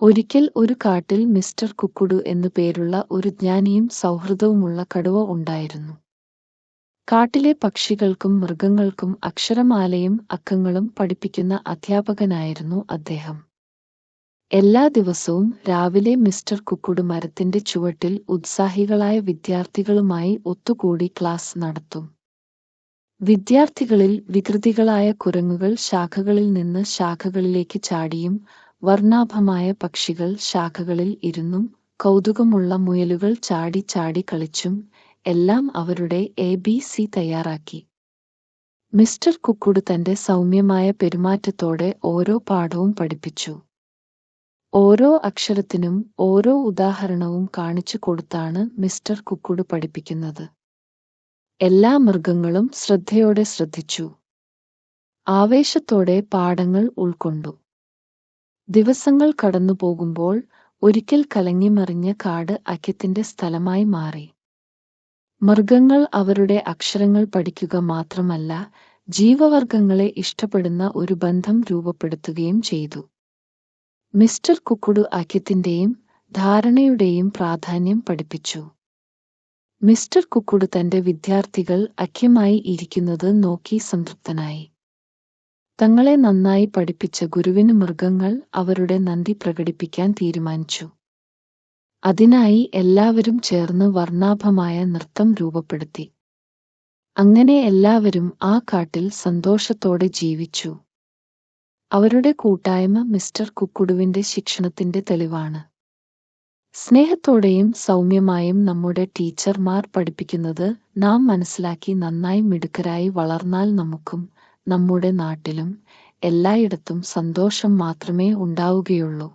ഒരിക്കൽ ഒരു കാട്ടിൽ മിസ്റ്റർ കുക്കുടു എന്നു പേരുള്ള ഒരു ജ്ഞാനിയും സൗഹൃദവുമുള്ള കടുവ ഉണ്ടായിരുന്നു. കാട്ടിലെ പക്ഷികൾക്കും മൃഗങ്ങൾക്കും അക്ഷരമാലയും അക്കങ്ങളും പഠിപ്പിക്കുന്ന അധ്യാപകനായിരുന്നു അദ്ദേഹം. എല്ലാ ദിവസവും രാവിലെ മിസ്റ്റർ കുക്കുടു മരത്തിന്റെ ചുവട്ടിൽ ഉത്സാഹികളായ വിദ്യാർത്ഥികളുമായി ഒത്തുകൂടി ക്ലാസ് നടത്തും. വിദ്യാർത്ഥികളിൽ വികൃതികളായ കുരങ്ങുകൾ ശാഖകളിൽ നിന്ന് ശാഖകളിലേക്ക് ചാടിയും വർണാഭമായ പക്ഷികൾ ശാഖകളിൽ ഇരുന്നും കൗതുകമുള്ള മുയലുകൾ ചാടി ചാടി കളിച്ചും എല്ലാം അവരുടെ എ ബി സി തയ്യാറാക്കി. മിസ്റ്റർ കുക്കുട് തന്റെ സൗമ്യമായ പെരുമാറ്റത്തോടെ ഓരോ പാഠവും പഠിപ്പിച്ചു. ഓരോ അക്ഷരത്തിനും ഓരോ ഉദാഹരണവും കാണിച്ചു കൊടുത്താണ് മിസ്റ്റർ കുക്കുട് പഠിപ്പിക്കുന്നത്. എല്ലാ മൃഗങ്ങളും ശ്രദ്ധയോടെ ശ്രദ്ധിച്ചു. ആവേശത്തോടെ പാഠങ്ങൾ ഉൾക്കൊണ്ടു. ദിവസങ്ങൾ കടന്നുപോകുമ്പോൾ ഒരിക്കൽ കലങ്ങിമറിഞ്ഞ കാട് അയ്യത്തിന്റെ സ്ഥലമായി മാറി. മൃഗങ്ങൾ അവരുടെ അക്ഷരങ്ങൾ പഠിക്കുക മാത്രമല്ല ജീവവർഗങ്ങളെ ഇഷ്ടപ്പെടുന്ന ഒരു ബന്ധം രൂപപ്പെടുത്തുകയും ചെയ്തു. മിസ്റ്റർ കുക്കുടു ഐക്യത്തിന്റെയും ധാരണയുടെയും പ്രാധാന്യം പഠിപ്പിച്ചു. മിസ്റ്റർ കുക്കുടു തന്റെ വിദ്യാർത്ഥികൾ ഐക്യമായി ഇരിക്കുന്നത് നോക്കി സംതൃപ്തനായി. തങ്ങളെ നന്നായി പഠിപ്പിച്ച ഗുരുവിന് മൃഗങ്ങൾ അവരുടെ നന്ദി പ്രകടിപ്പിക്കാൻ തീരുമാനിച്ചു. അതിനായി എല്ലാവരും ചേർന്ന് വർണാഭമായ നൃത്തം രൂപപ്പെടുത്തി. അങ്ങനെ എല്ലാവരും ആ കാട്ടിൽ സന്തോഷത്തോടെ ജീവിച്ചു. അവരുടെ കൂട്ടായ്മ മിസ്റ്റർ കുക്കുടുവിന്റെ ശിക്ഷണത്തിന്റെ തെളിവാണ്. സ്നേഹത്തോടെയും സൗമ്യമായും നമ്മുടെ ടീച്ചർമാർ പഠിപ്പിക്കുന്നത് നാം മനസ്സിലാക്കി നന്നായി മിടുക്കരായി വളർന്നാൽ നമുക്കും നമ്മുടെ നാട്ടിലും എല്ലായിടത്തും സന്തോഷം മാത്രമേ ഉണ്ടാവുകയുള്ളൂ.